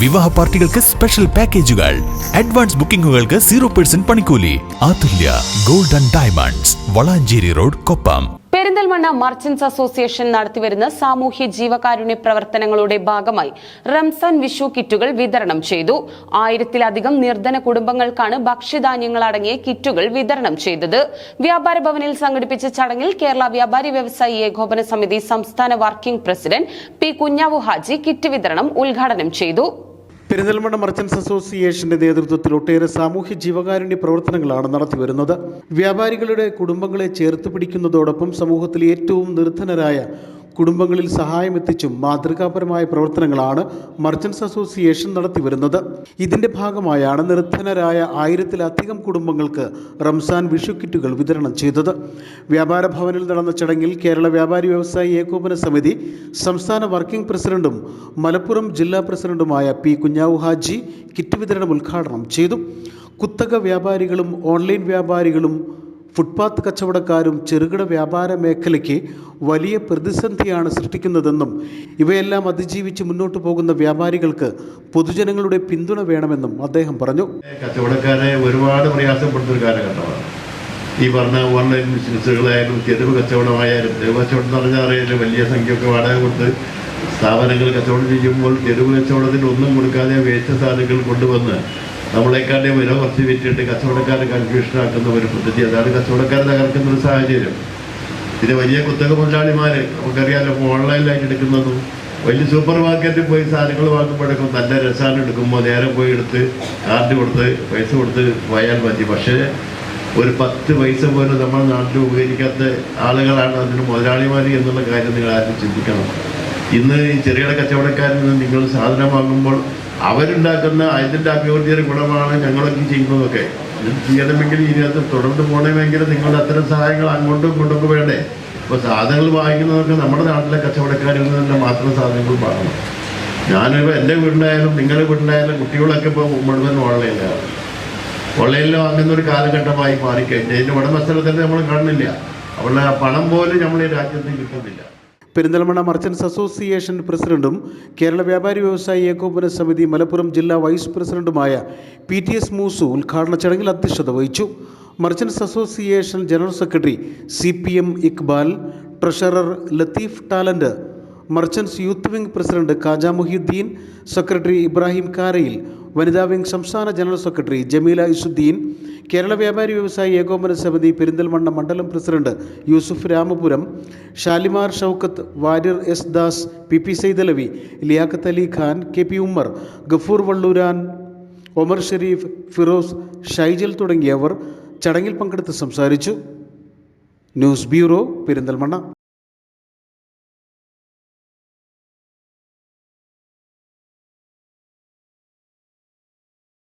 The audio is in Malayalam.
വിവാഹ പാർട്ടികൾക്ക് സ്പെഷ്യൽ പാക്കേജുകൾ അഡ്വാൻസ് ബുക്കിംഗുകൾക്ക് സീറോ പെർസെന്റ് പണിക്കൂലി. Athulya golden diamonds Valanchery road Koppam. Perinthalmanna merchants association നടത്തിവരുന്ന സാമൂഹ്യ ജീവകാരുണ്യ പ്രവർത്തനങ്ങളുടെ ഭാഗമായി റംസാൻ വിഷു കിറ്റുകൾ വിതരണം ചെയ്തു. ആയിരത്തിലധികം നിർധന കുടുംബങ്ങൾക്കാണ് ഭക്ഷ്യധാന്യങ്ങൾ അടങ്ങിയ കിറ്റുകൾ വിതരണം ചെയ്തത്. വ്യാപാര ഭവനിൽ സംഘടിപ്പിച്ച ചടങ്ങിൽ കേരള വ്യാപാരി വ്യവസായി ഏകോപന സമിതി സംസ്ഥാന working president P Kunhavu Haji kit വിതരണം ഉദ്ഘാടനം ചെയ്തു. പെരിന്തൽമണ്ണ മർച്ചൻസ് അസോസിയേഷന്റെ നേതൃത്വത്തിൽ ഒട്ടേറെ സാമൂഹ്യ ജീവകാരുണ്യ പ്രവർത്തനങ്ങളാണ് നടത്തിവരുന്നത് വ്യാപാരികളുടെ കുടുംബങ്ങളെ ചേർത്ത് പിടിക്കുന്നതോടൊപ്പം സമൂഹത്തിലെ ഏറ്റവും നിർധനരായ കുടുംബങ്ങളിൽ സഹായം എത്തിച്ചും മാതൃകാപരമായ പ്രവർത്തനങ്ങളാണ് മർച്ചൻസ് അസോസിയേഷൻ നടത്തിവരുന്നത് ഇതിന്റെ ഭാഗമായാണ് നിർധനരായ ആയിരത്തിലധികം കുടുംബങ്ങൾക്ക് റംസാൻ വിഷു കിറ്റുകൾ വിതരണം ചെയ്തത്. വ്യാപാര ഭവനിൽ നടന്ന ചടങ്ങിൽ കേരള വ്യാപാരി വ്യവസായി ഏകോപന സമിതി സംസ്ഥാന വർക്കിംഗ് പ്രസിഡന്റും മലപ്പുറം ജില്ലാ പ്രസിഡന്റുമായ പി കുഞ്ഞാവു ഹാജി കിറ്റ് വിതരണം ഉദ്ഘാടനം ചെയ്തു. കുത്തക വ്യാപാരികളും ഓൺലൈൻ വ്യാപാരികളും ഫുട്പാത്ത് കച്ചവടക്കാരും ചെറുകിട വ്യാപാര മേഖലയ്ക്ക് വലിയ പ്രതിസന്ധിയാണ് സൃഷ്ടിക്കുന്നതെന്നും ഇവയെല്ലാം അതിജീവിച്ച് മുന്നോട്ട് പോകുന്ന വ്യാപാരികൾക്ക് പൊതുജനങ്ങളുടെ പിന്തുണ വേണമെന്നും അദ്ദേഹം പറഞ്ഞു. കച്ചവടക്കാരെ ഒരുപാട് പ്രയാസപ്പെടുന്ന ഒരു കാലഘട്ടമാണ്. ഈ പറഞ്ഞ ഓൺലൈൻ ബിസിനസ്സുകളായാലും തെരുവ് കച്ചവടമായാലും തെരുവ് കച്ചവടം എന്ന് പറഞ്ഞാൽ അറിയാലും വലിയ സംഖ്യയൊക്കെ വാടക കൊടുത്ത് സ്ഥാപനങ്ങൾ കച്ചവടം ചെയ്യുമ്പോൾ തെരുവ് കച്ചവടത്തിന് ഒന്നും കൊടുക്കാതെ വേസ്റ്റ് സാധനങ്ങൾ കൊണ്ടുവന്ന് നമ്മളെക്കാളും വില കുറച്ച് വിറ്റിട്ട് കച്ചവടക്കാരെ കൺഫ്യൂഷനാക്കുന്ന ഒരു പദ്ധതി. അതാണ് കച്ചവടക്കാരെ തകർക്കുന്ന ഒരു സാഹചര്യം. പിന്നെ വലിയ കുത്തക മുതലാളിമാർ നമുക്കറിയാലോ ഓൺലൈനിലായിട്ട് എടുക്കുന്നതും വലിയ സൂപ്പർ മാർക്കറ്റിൽ പോയി സാധനങ്ങൾ വാങ്ങുമ്പോഴേക്കും നല്ല രസമാണ് എടുക്കുമ്പോൾ നേരെ പോയി എടുത്ത് കാർഡ് കൊടുത്ത് പൈസ കൊടുത്ത് പോയാൽ മതി. പക്ഷേ ഒരു പത്ത് പൈസ പോലും നമ്മുടെ നാട്ടിൽ ഉപകരിക്കാത്ത ആളുകളാണ് അതിന് മുതലാളിമാർ എന്നുള്ള കാര്യം നിങ്ങൾ ആരും ചിന്തിക്കണം. ഇന്ന് ഈ ചെറുകിട കച്ചവടക്കാരിൽ നിന്ന് നിങ്ങൾ സാധനം വാങ്ങുമ്പോൾ അവരുണ്ടാക്കുന്ന അതിന്റെ അഭിവൃദ്ധിയുടെ ഗുണമാണ് ഞങ്ങളൊക്കെ ചെയ്യുന്നതൊക്കെ. ഇത് ചെയ്യണമെങ്കിൽ ഇതിനകത്ത് തുടർന്ന് പോകണമെങ്കിൽ നിങ്ങളുടെ അത്തരം സഹായങ്ങൾ അങ്ങോട്ടും ഇങ്ങോട്ടൊക്കെ വേണ്ടേ? ഇപ്പോൾ സാധനങ്ങൾ വാങ്ങിക്കുന്നതൊക്കെ നമ്മുടെ നാട്ടിലെ കച്ചവടക്കാരിൽ നിന്ന് തന്നെ മാത്രം സാധനങ്ങൾ വാങ്ങണം. ഞാനിപ്പോൾ എന്റെ വീടിനായാലും നിങ്ങളുടെ വീടിനായാലും കുട്ടികളൊക്കെ ഇപ്പോൾ മുഴുവൻ ഓൺലൈനിലാണ് ഓൺലൈനിൽ വാങ്ങുന്ന ഒരു കാലഘട്ടമായി മാറിക്കഴിഞ്ഞു. അതിന്റെ ഉടമസ്ഥലത്തിൽ നമ്മൾ കാണുന്നില്ല. അവരുടെ പണം പോലും നമ്മൾ ഈ രാജ്യത്ത് കിട്ടുന്നില്ല. പെരിന്തൽമണ്ണ മർച്ചൻസ് അസോസിയേഷൻ പ്രസിഡന്റും കേരള വ്യാപാരി വ്യവസായി ഏകോപന സമിതി മലപ്പുറം ജില്ലാ വൈസ് പ്രസിഡന്റുമായ പി ടി എസ് മൂസു ഉദ്ഘാടന ചടങ്ങിൽ അധ്യക്ഷത വഹിച്ചു. Merchants association general secretary C P M Iqbal treasurer Latheef talent merchants youth wing president Kaja Muhiyuddin secretary Ibrahim Karayil വനിതാ വിംഗ് സംസ്ഥാന ജനറൽ സെക്രട്ടറി ജമീല ഇസുദ്ദീൻ കേരള വ്യാപാരി വ്യവസായി ഏകോപന സമിതി പെരിന്തൽമണ്ണ മണ്ഡലം president Yusuf Ramapuram Shalimar Shoukath Warrier S Das P P Saidalavi Liyaqat Ali Khan K P Ummer Gafoor Valluran Omar Sharif Firoz Shaijal തുടങ്ങിയവർ ചടങ്ങിൽ പങ്കെടുത്ത് സംസാരിച്ചു. News bureau Perinthalmanna.